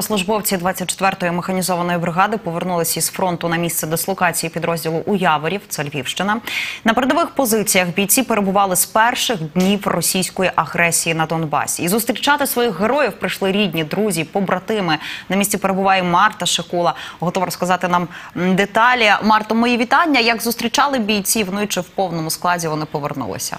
Службовці 24-ї механізованої бригади повернулися із фронту на місце дислокації підрозділу у Яворів, це Львівщина. На передових позиціях бійці перебували з перших днів російської агресії на Донбасі. І зустрічати своїх героїв прийшли рідні, друзі, побратими. На місці перебуває Марта Шикула. Готова розказати нам деталі. Марто, мої вітання. Як зустрічали бійців? Ну і чи в повному складі вони повернулися?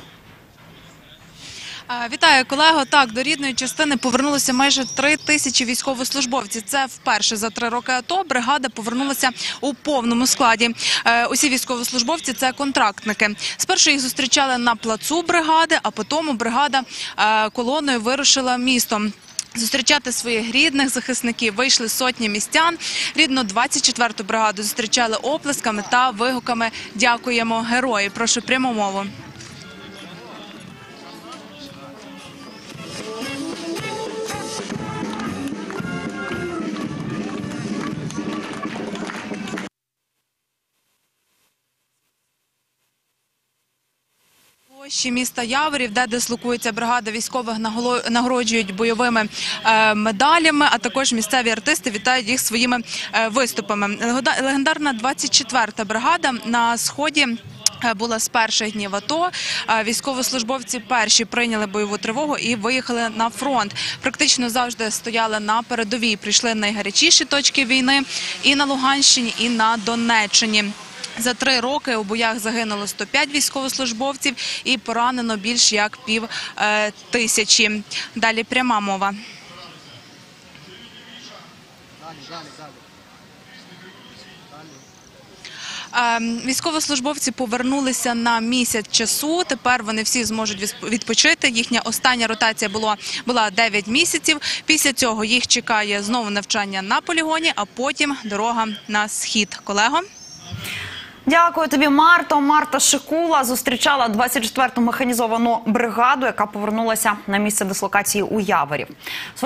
Вітаю, колего. Так, до рідної частини повернулося майже три тисячі військовослужбовців. Це вперше за три роки АТО. Бригада повернулася у повному складі. Е, Усі військовослужбовці це контрактники. Спершу їх зустрічали на плацу бригади, а потім бригада е, колоною вирушила містом. Зустрічати своїх рідних захисників вийшли сотні містян. Рідно 24-ту бригаду зустрічали оплесками та вигуками «Дякуємо герої». Прошу пряму мову. Площі міста Яворів, де дислокується бригада військових, нагороджують бойовими е, медалями, а також місцеві артисти вітають їх своїми е, виступами. Легендарна 24-та бригада на сході. е, Була з перших днів АТО. Військовослужбовці перші прийняли бойову тривогу і виїхали на фронт. Практично завжди стояли на передовій. Прийшли найгарячіші точки війни і на Луганщині, і на Донеччині. За три роки у боях загинуло 105 військовослужбовців і поранено більш як пів е, тисячі. Далі пряма мова. Ем, Військовослужбовці повернулися на місяць часу. Тепер вони всі зможуть відпочити. Їхня остання ротація була, була 9 місяців. Після цього їх чекає знову навчання на полігоні, а потім дорога на схід. Колего. Дякую тобі, Марто. Марта Шикула зустрічала 24-ту механізовану бригаду, яка повернулася на місце дислокації у Яворів.